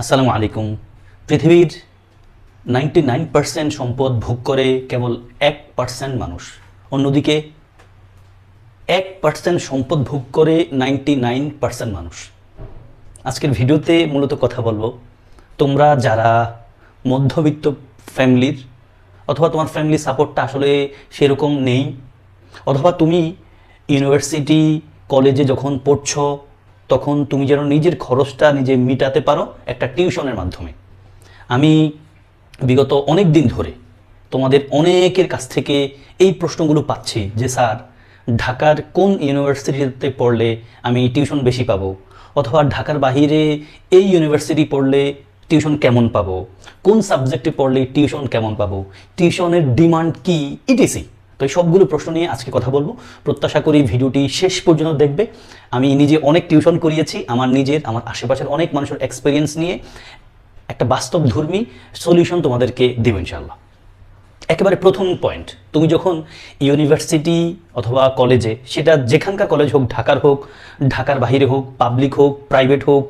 আসসালামু আলাইকুম। পৃথিবীর নাইনটি নাইন পার্সেন্ট সম্পদ ভোগ করে কেবল এক পার্সেন্ট মানুষ। অন্যদিকে এক পার্সেন্ট সম্পদ ভোগ করে নাইনটি নাইন পার্সেন্ট মানুষ। আজকের ভিডিওতে মূলত কথা বলব, তোমরা যারা মধ্যবিত্ত ফ্যামিলির অথবা তোমার ফ্যামিলি সাপোর্টটা আসলে সেরকম নেই, অথবা তুমি ইউনিভার্সিটি কলেজে যখন পড়ছো তখন তুমি যেন নিজের খরচটা নিজে মিটাতে পারো একটা টিউশনের মাধ্যমে। আমি বিগত অনেক দিন ধরে তোমাদের অনেকের কাছ থেকে এই প্রশ্নগুলো পাচ্ছি যে, স্যার, ঢাকার কোন ইউনিভার্সিটিতে পড়লে আমি টিউশন বেশি পাবো? অথবা ঢাকার বাহিরে এই ইউনিভার্সিটি পড়লে টিউশন কেমন পাবো? কোন সাবজেক্টে পড়লে টিউশন কেমন পাবো? টিউশনের ডিমান্ড কি? ইটিসি তো এই সবগুলো প্রশ্ন নিয়ে আজকে কথা বলব। প্রত্যাশা করি ভিডিওটি শেষ পর্যন্ত দেখবে। আমি নিজে অনেক টিউশন করিয়েছি, আমার নিজের, আমার আশেপাশের অনেক মানুষের এক্সপিরিয়েন্স নিয়ে একটা বাস্তব ধর্মী সলিউশন তোমাদেরকে দেব ইনশাল্লাহ একেবারে প্রথম পয়েন্ট তুমি যখন ইউনিভার্সিটি অথবা কলেজে সেটা যেখানকার কলেজ হোক, ঢাকার হোক, ঢাকার বাহিরে হোক পাবলিক হোক প্রাইভেট হোক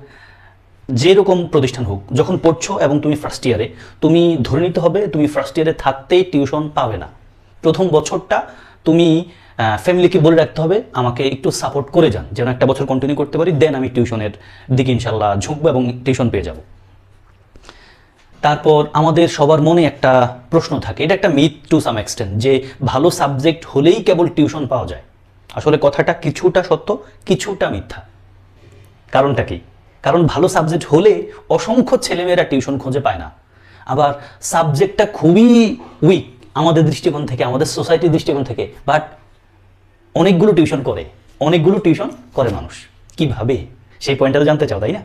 যেরকম প্রতিষ্ঠান হোক, যখন পড়ছো এবং তুমি ফার্স্ট ইয়ারে তুমি ধরে নিতে হবে তুমি ফার্স্ট ইয়ারে থাকতেই টিউশন পাবে না। প্রথম বছরটা তুমি ফ্যামিলিকে বলে রাখতে হবে, আমাকে একটু সাপোর্ট করে যান। যেন একটা বছর কন্টিনিউ করতে পারি দেন আমি টিউশনের দিকে ইনশাল্লাহ ঝুঁকবো এবং টিউশন পেয়ে যাব। তারপর আমাদের সবার মনে একটা প্রশ্ন থাকে, এটা একটা মিথ টু সাম এক্সটেন্ট যে ভালো সাবজেক্ট হলেই কেবল টিউশন পাওয়া যায়। আসলে কথাটা কিছুটা সত্য, কিছুটা মিথ্যা। কারণটা কি? কারণ ভালো সাবজেক্ট হলে অসংখ্য ছেলেমেয়েরা টিউশন খুঁজে পায় না। আবার সাবজেক্টটা খুবই উইক আমাদের দৃষ্টিকোণ থেকে, আমাদের সোসাইটির দৃষ্টিকোণ থেকে। বাট অনেকগুলো টিউশন করে, অনেকগুলো টিউশন করে মানুষ। কীভাবে? সেই পয়েন্টটা জানতে চাও, তাই না?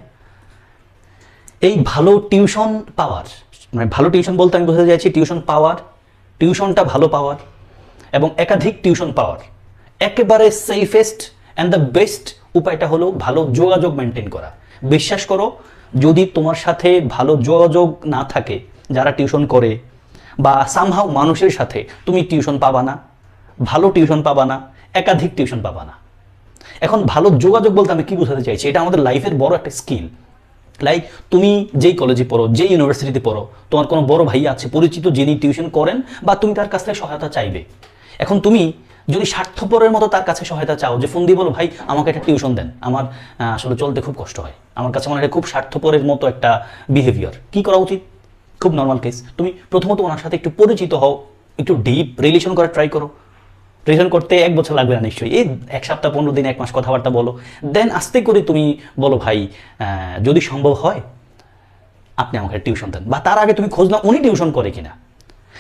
এই ভালো টিউশন পাওয়ার মানে ভালো টিউশন বলতে আমি বোঝাতে চাইছি টিউশন পাওয়ার টিউশনটা ভালো পাওয়ার এবং একাধিক টিউশন পাওয়ার। একেবারে সেফেস্ট অ্যান্ড দ্য বেস্ট উপায়টা হলো ভালো যোগাযোগ মেনটেন করা। বিশ্বাস করো, যদি তোমার সাথে ভালো যোগাযোগ না থাকে, যারা টিউশন করে বা সামহাও মানুষের সাথে তুমি টিউশন পাবা না, ভালো টিউশন পাবা না, একাধিক টিউশন পাবা না। এখন ভালো যোগাযোগ বলতে আমি কি বোঝাতে চাইছি, এটা আমাদের লাইফের বড় একটা স্কিল লাইক তুমি যেই কলেজে পড়ো, যেই ইউনিভার্সিটিতে পড়ো, তোমার কোনো বড় ভাই আছে, পরিচিত যিনি টিউশন করেন বা তুমি তার কাছ থেকে সহায়তা চাইবে। এখন তুমি যদি স্বার্থপরের মতো তার কাছে সহায়তা চাও, যে ফোন দিয়ে বলো, ভাই, আমাকে একটা টিউশন দেন। আমার আসলে চলতে খুব কষ্ট হয়। আমার কাছে মনে হয় খুব স্বার্থপরের মতো একটা বিহেভিয়ার কি করা উচিত? খুব নর্মাল কেস তুমি প্রথমত ওনার সাথে একটু পরিচিত হও, একটু ডিপ রিলেশন করার ট্রাই করো। রিলেশন করতে এক বছর লাগবে না নিশ্চয়ই। এই এক সপ্তাহ, পনেরো দিন, এক মাস কথাবার্তা বলো। দেন আস্তে করে তুমি বলো, ভাই যদি সম্ভব হয়, আপনি আমাকে টিউশন দেন। বা তার আগে তুমি খোঁজ নাও, উনি টিউশন করে কিনা।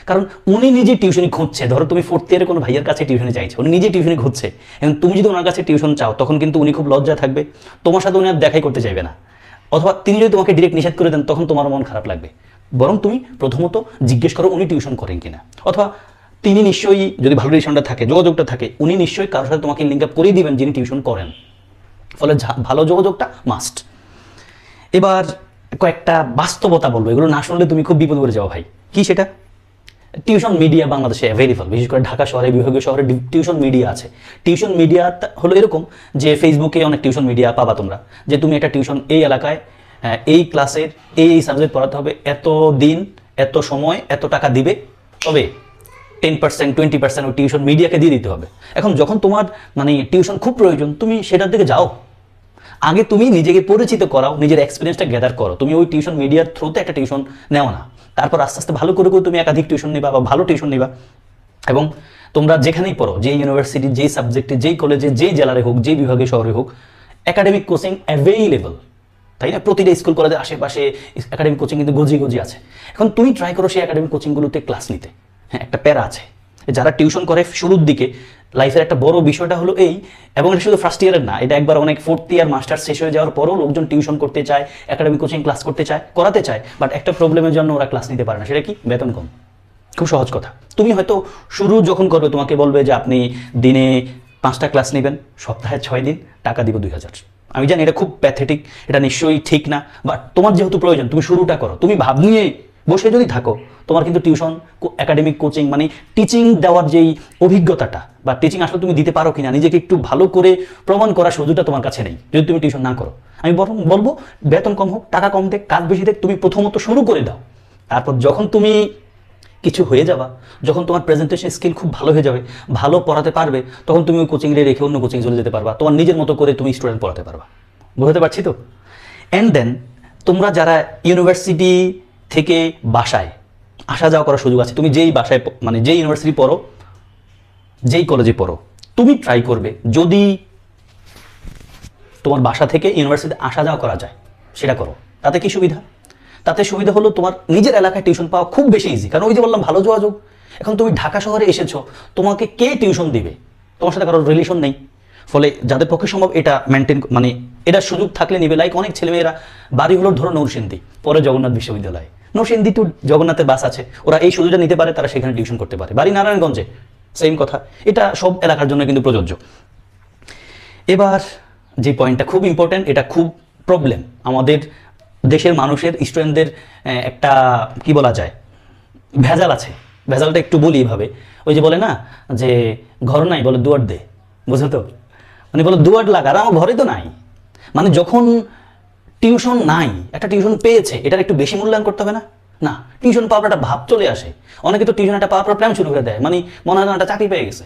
কারণ উনি নিজে টিউশনি খুঁজছে। ধরো তুমি ফোর্থ ইয়ারে কোনো ভাইয়ের কাছে টিউশনে চাইছো, উনি নিজে টিউশনি খুঁজছে। এবং তুমি যদি ওনার কাছে টিউশন চাও, তখন কিন্তু উনি খুব লজ্জা থাকবে। তোমার সাথে উনি আর দেখাই করতে চাইবে না। অথবা তিনি যদি তোমাকে ডিরেক্ট নিষেধ করে দেন, তখন তোমার মন খারাপ লাগবে। বরং তুমি প্রথমত জিজ্ঞেস করো উনি টিউশন করেন কিনা। অথবা তিনি নিশ্চয়ই যদি ভালো রিলেশনটা থাকে, যোগাযোগটা থাকে, উনি নিশ্চয়ই কারোর সাথে তোমাকে লিঙ্ক আপ করিয়ে দিবেন যিনি টিউশন করেন। ফলে ভালো যোগাযোগটা মাস্ট এবার কয়েকটা বাস্তবতা বলব, এগুলো না শুনলে তুমি খুব বিপদ পড়ে যাও ভাই। কি সেটা? টিউশন মিডিয়া বাংলাদেশে অ্যাভেলেবল বিশেষ করে ঢাকা শহরে, বিভাগীয় শহরে টিউশন মিডিয়া আছে। টিউশন মিডিয়া হলো এরকম যে ফেসবুকে অনেক টিউশন মিডিয়া পাবা তোমরা, যে তুমি একটা টিউশন এই এলাকায় এই ক্লাসের এই এই সাবজেক্ট পড়াতে হবে এত দিন, এত সময়, এত টাকা দিবে, তবে টেন পার্সেন্ট টোয়েন্টি পার্সেন্ট ওই টিউশন মিডিয়াকে দিয়ে দিতে হবে। এখন যখন তোমার মানে টিউশন খুব প্রয়োজন, তুমি সেটার দিকে যাও। আগে তুমি নিজেকে পরিচিত করাও, নিজের এক্সপিরিয়েন্সটা গ্যাদার করো। তুমি ওই টিউশন মিডিয়ার থ্রুতে একটা টিউশন নেও না। তারপর আস্তে আস্তে ভালো করে করে তুমি একাধিক টিউশন নিবা বা ভালো টিউশন নিবা। এবং তোমরা যেখানেই পড়ো, যেই ইউনিভার্সিটি যেই সাবজেক্টে যেই কলেজে যেই জেলারে হোক, যেই বিভাগে, শহরে হোক একাডেমিক কোচিং অ্যাভেইলেবল তাই না? প্রতিটা স্কুল কলেজের আশেপাশে একাডেমিক কোচিং কিন্তু গজি গজি আছে। এখন তুমি ট্রাই করো সেই একাডেমিক কোচিংগুলোতে ক্লাস নিতে। হ্যাঁ একটা প্যারা আছে। যারা টিউশন করে শুরুর দিকে লাইফের একটা বড় বিষয়টা হলো এই, এবং এটা শুধু ফার্স্ট ইয়ারের না, এটা একবার অনেক ফোর্থ ইয়ার মাস্টার শেষ হয়ে যাওয়ার পরও লোকজন টিউশন করতে চায় একাডেমিক কোচিং ক্লাস করতে চায়, করাতে চায় বাট একটা প্রবলেমের জন্য ওরা ক্লাস নিতে পারে না। সেটা কি? বেতন কম। খুব সহজ কথা। তুমি হয়তো শুরু যখন করবে, তোমাকে বলবে যে আপনি দিনে পাঁচটা ক্লাস নেবেন, সপ্তাহে ছয় দিন, টাকা দিব দুই হাজার। আমি জানি এটা খুব প্যাথেটিক এটা নিশ্চয়ই ঠিক না বাট তোমার যেহেতু প্রয়োজন, তুমি শুরুটা করো। তুমি ভাব নিয়ে বসে যদি থাকো, তোমার কিন্তু টিউশন একাডেমিক কোচিং মানে টিচিং দেওয়ার যেই অভিজ্ঞতাটা, বা টিচিং আসলে তুমি দিতে পারো কিনা, নিজেকে একটু ভালো করে প্রমাণ করার সুযোগটা তোমার কাছে নেই, যদি তুমি টিউশন না করো। আমি বরং বলব, বেতন কম হোক, টাকা কম দেখ, কাজ বেশি দেখ, তুমি প্রথমত শুরু করে দাও। তারপর যখন তুমি কিছু হয়ে যাবা। যখন তোমার প্রেজেন্টেশন স্কিল খুব ভালো হয়ে যাবে, ভালো পড়াতে পারবে, তখন তুমি ওই কোচিংয়ে রেখে অন্য কোচিং চলে যেতে পারবা। তোমার নিজের মতো করে তুমি স্টুডেন্ট পড়াতে পারবা। বুঝতে পারছি তো? অ্যান্ড দেন তোমরা যারা ইউনিভার্সিটি থেকে বাসায়, আসা যাওয়া করার সুযোগ আছে, তুমি যেই বাসায় মানে যেই ইউনিভার্সিটি পড়ো, যেই কলেজে পড়ো, তুমি ট্রাই করবে যদি তোমার বাসা থেকে ইউনিভার্সিটিতে আসা যাওয়া করা যায়, সেটা করো। তাতে কি সুবিধা? তাতে সুবিধা হলো তোমার নিজের এলাকায় টিউশন পাওয়া খুব বেশি ইজি কারণ ওই যে বললাম, ভালো যোগাযোগ। এখন তুমি ঢাকা শহরে এসেছ, তোমাকে কে টিউশন দিবে? তোমার সাথে কারোর রিলেশন নেই। ফলে যাদের পক্ষে সম্ভব এটা মেনটেন মানে এটা সুযোগ থাকলে নিবে। লাইক অনেক ছেলেমেয়েরা বাড়ি হলো ধরো নৌসিন্দি পরে জগন্নাথ বিশ্ববিদ্যালয়। নৌসিন্দি টু জগন্নাথের বাস আছে। ওরা এই সুযোগটা নিতে পারে, তারা সেখানে টিউশন করতে পারে। বাড়ি নারায়ণগঞ্জে সেম কথা। এটা সব এলাকার জন্য কিন্তু প্রযোজ্য। এবার যে পয়েন্টটা খুব ইম্পর্ট্যান্ট এটা খুব প্রবলেম আমাদের দেশের মানুষের স্টুডেন্টদের একটা, কি বলা যায়, ভেজাল আছে। ভেজালটা একটু বলি এইভাবে ওই যে বলে না, যে ঘর নাই বলে দুয়ার দে। বুঝো তো? মানে বলে দুয়ার লাগা, আর আমার ঘরে তো নাই। মানে যখন টিউশন নাই, একটা টিউশন পেয়েছে, এটার একটু বেশি মূল্যায়ন করতে হবে না? না, টিউশন পাওয়ার একটা ভাব চলে আসে। অনেকে তো টিউশন একটা পাওয়ার প্রেম শুরু করে দেয়। মানে মনে হয় একটা চাকরি পেয়ে গেছে।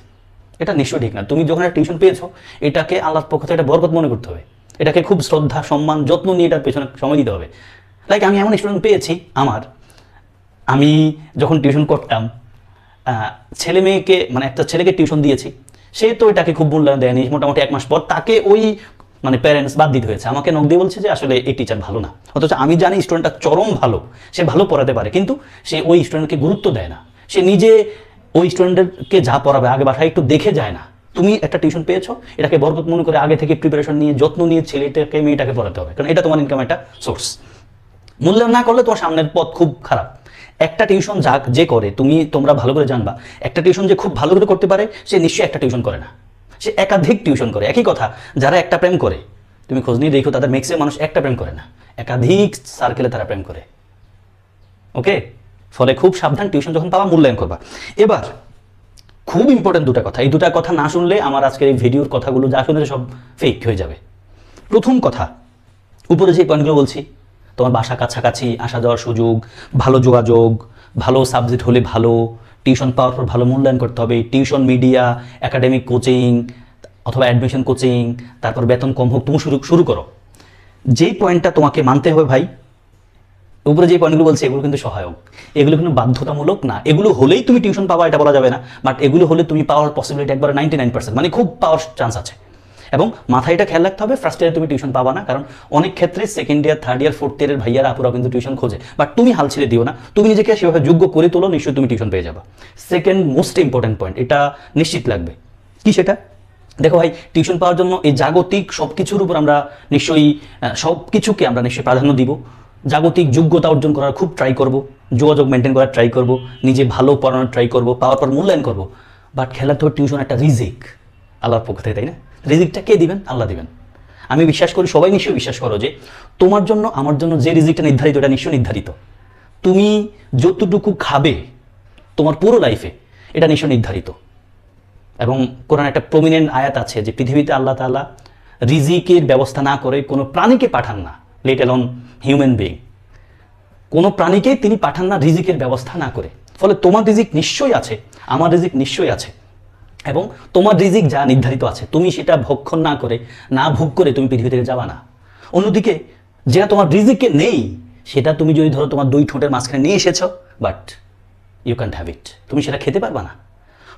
এটা নিশ্চয়ই ঠিক না। তুমি যখন একটা টিউশন পেয়েছ, এটাকে আল্লাহর পক্ষ থেকে একটা বরকত মনে করতে হবে। এটাকে খুব শ্রদ্ধা, সম্মান, যত্ন নিয়ে এটার পেছনে সময় দিতে হবে। লাইক আমি এমন স্টুডেন্ট পেয়েছি আমার। আমি যখন টিউশন করতাম ছেলে মেয়েকে মানে একটা ছেলেকে টিউশন দিয়েছি, সে তো এটাকে খুব মূল্যায়ন দেয়নি। মোটামুটি এক মাস পর তাকে ওই মানে প্যারেন্টস বাদ দিতে হয়েছে। আমাকে নক দিয়ে বলছে যে, আসলে এই টিচার ভালো না। অথচ আমি জানি স্টুডেন্টটা চরম ভালো। সে ভালো পড়াতে পারে, কিন্তু সে ওই স্টুডেন্টকে গুরুত্ব দেয় না। সে নিজে ওই স্টুডেন্টকে যা পড়াবে, আগে বাসায় একটু দেখে যায় না। তুমি একটা টিউশন পেয়েছ, এটাকে বরকত মনে করে আগে থেকে প্রিপারেশন নিয়ে, যত্ন নিয়ে ছেলেটাকে, মেয়েটাকে পড়াতে হবে। কারণ এটা তোমার ইনকাম একটা সোর্স মূল্যায়ন না করলে তোমার সামনের পথ খুব খারাপ। একটা টিউশন যাক, যে করে, তুমি, তোমরা ভালো করে জানবা। একটা টিউশন যে খুব ভালো করে করতে পারে, সে নিশ্চয়ই একটা টিউশন করে না। সে একাধিক টিউশন করে। একই কথা, যারা একটা প্রেম করে, তুমি খোঁজ নিয়ে দেখো, তাদের ম্যাক্সিমাম মানুষ একটা প্রেম করে না। একাধিক সার্কেলে তারা প্রেম করে। ওকে ফলে খুব সাবধান টিউশন যখন পাওয়া মূল্যায়ন করবা। এবার খুব ইম্পর্টেন্ট দুটা কথা। এই দুটা কথা না শুনলে আমার আজকের এই ভিডিওর কথাগুলো যা শুনেছে সব ফেক হয়ে যাবে। প্রথম কথা, উপরে যে পয়েন্টগুলো বলছি, তোমার বাসা কাছাকাছি, আসা যাওয়ার সুযোগ, ভালো যোগাযোগ, ভালো সাবজেক্ট হলে ভালো টিউশন পাওয়ার পর ভালো মূল্যায়ন করতে হবে টিউশন মিডিয়া একাডেমিক কোচিং অথবা অ্যাডমিশন কোচিং তারপর বেতন কম হোক, তুমি শুরু শুরু করো। যেই পয়েন্টটা তোমাকে মানতে হবে ভাই উপরে যে পয়েন্টগুলো বলছে, এগুলো কিন্তু সহায়ক। এগুলো কিন্তু বাধ্যতামূলক না। এগুলো হলেই তুমি টিউশন পাবা, এটা বলা যাবে না। বাট এগুলো হলে তুমি পাওয়ার পসিবিলিটি একবার নাইনটি মানে খুব পাওয়ার চান্স আছে। এবং মাথায় এটা খেয়াল রাখতে হবে ফার্স্ট ইয়ারে তুমি টিউশন পাবা না, কারণ অনেক ক্ষেত্রে second year third year fourth ইয়ারের ভাইয়ারা আপুরা কিন্তু টিউশন খোঁজে। বাট তুমি হাল ছেড়ে দিও না। তুমি নিজেকে সেভাবে যোগ্য করে তোলো, নিশ্চয়ই তুমি টিউশন পেয়ে যাবা। সেকেন্ড মোস্ট ইম্পর্টেন্ট পয়েন্ট এটা নিশ্চিত লাগবে। কি সেটা? দেখো ভাই, টিউশন পাওয়ার জন্য এই জাগতিক সব কিছুর উপর আমরা নিশ্চয়ই সব কিছুকে আমরা নিশ্চয়ই প্রাধান্য দিব। জাগতিক যোগ্যতা অর্জন করার খুব ট্রাই করব, যোগাযোগ মেনটেন করার ট্রাই করব, নিজে ভালো পড়ানোর ট্রাই করব পাওয়ার পর মূল্যায়ন করব। বাট খেলার তো টিউশন একটা রিজিক আল্লাহর পক্ষ থেকে, তাই না? রিজিকটা কে দিবেন? আল্লাহ দিবেন। আমি বিশ্বাস করি, সবাই নিশ্চয়ই বিশ্বাস করো যে, তোমার জন্য, আমার জন্য যে রিজিকটা নির্ধারিত, এটা নিশ্চয়ই নির্ধারিত। তুমি যতটুকু খাবে, তোমার পুরো লাইফে এটা নিশ্চয় নির্ধারিত। এবং কোরআন একটা প্রমিনেন্ট আয়াত আছে যে, পৃথিবীতে আল্লাহ তাআলা রিজিকের ব্যবস্থা না করে কোনো প্রাণীকে পাঠান না লেট অন হিউম্যান বিং কোনো প্রাণীকেই তিনি পাঠান না রিজিকের ব্যবস্থা না করে। ফলে তোমার রিজিক নিশ্চয়ই আছে, আমার রিজিক নিশ্চয়ই আছে। এবং তোমার রিজিক যা নির্ধারিত আছে, তুমি সেটা ভক্ষণ না করে, না ভোগ করে তুমি পৃথিবী থেকে যাবা না। অন্যদিকে যেটা তোমার রিজিকে নেই, সেটা তুমি যদি ধরো তোমার দুই ঠোঁটের মাঝখানে নিয়ে এসেছ but you can't have it তুমি সেটা খেতে পারবা না।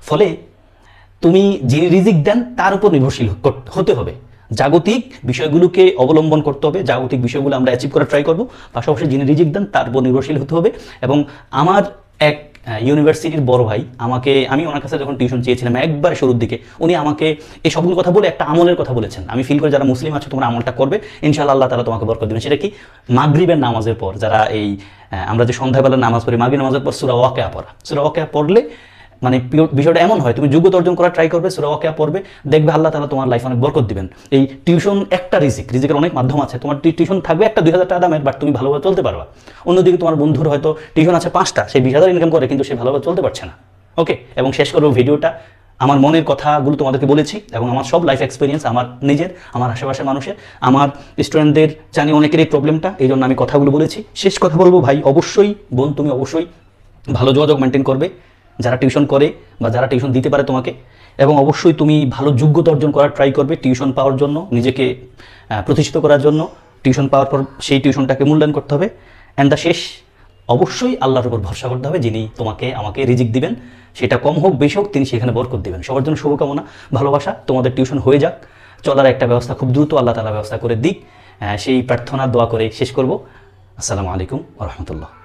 ফলে তুমি যিনি রিজিক দেন, তার উপর নির্ভরশীল হতে হবে। জাগতিক বিষয়গুলোকে অবলম্বন করতে হবে, জাগতিক বিষয়গুলো আমরা অ্যাচিভ করার ট্রাই করব। পাশাপাশি যিনি রিজিক দেন, তার উপর নির্ভরশীল হতে হবে। এবং আমার এক ইউনিভার্সিটির বড় ভাই আমাকে, আমি ওনার কাছে যখন টিউশন চেয়েছিলাম একবার শুরুর দিকে, উনি আমাকে এই সবগুলো কথা বলে একটা আমলের কথা বলেছেন। আমি ফিল করি যারা মুসলিম আছে, তোমরা আমলটা করবে। ইনশাআল্লাহ আল্লাহ তালা তোমাকে বরকত দেবেন। সেটা কি? মাগরিবের নামাজের পর, যারা এই আমরা যে সন্ধ্যাবেলা নামাজ পড়ি মাগরিব নামাজের পর সুরা ওয়াকেয়া পড়া। সুরা ওয়াকেয়া পড়লে মানে বিষয়টা এমন হয়, তুমি যোগ্যতা অর্জন করার ট্রাই করবে সুরা ওয়াকিয়া পড়বে, দেখবে আল্লাহ তালা তোমার লাইফ অনেক বরকত দিবেন। এই টিউশন একটা রিজিক, রিজিকের অনেক মাধ্যম আছে। তোমার টিউশন থাকবে একটা দুই হাজার টাকা দামের বাট তুমি ভালোভাবে চলতে পারবা। অন্যদিকে তোমার বন্ধুর হয়তো টিউশন আছে পাঁচটা, সে বিশ হাজার ইনকাম করে, কিন্তু সে ভালোভাবে চলতে পারছে না। ওকে এবং শেষ করব ভিডিওটা। আমার মনের কথাগুলো তোমাদেরকে বলেছি, এবং আমার সব লাইফ এক্সপিরিয়েন্স আমার নিজের, আমার আশেপাশের মানুষের, আমার স্টুডেন্টদের জানি অনেকের এই প্রবলেমটা এই জন্য আমি কথাগুলো বলেছি। শেষ কথা বলব, ভাই, অবশ্যই, বোন, তুমি অবশ্যই ভালো যোগাযোগ মেনটেন করবে। যারা টিউশন করে বা যারা টিউশন দিতে পারে তোমাকে। এবং অবশ্যই তুমি ভালো যোগ্যতা অর্জন করার ট্রাই করবে টিউশন পাওয়ার জন্য, নিজেকে প্রতিষ্ঠিত করার জন্য। টিউশন পাওয়ার পর সেই টিউশনটাকে মূল্যায়ন করতে হবে। অ্যান্ড দ্য শেষ, অবশ্যই আল্লাহর উপর ভরসা করতে হবে যিনি তোমাকে, আমাকে রিজিক দিবেন। সেটা কম হোক, বেশি হোক, তিনি সেখানে বরকত দিবেন। সবার জন্য শুভকামনা, ভালোবাসা। তোমাদের টিউশন হয়ে যাক। চলার একটা ব্যবস্থা খুব দ্রুত আল্লাহ তালা ব্যবস্থা করে দিক। সেই প্রার্থনা, দোয়া করে শেষ করব। আসসালামু আলাইকুম রহমতুল্লাহ।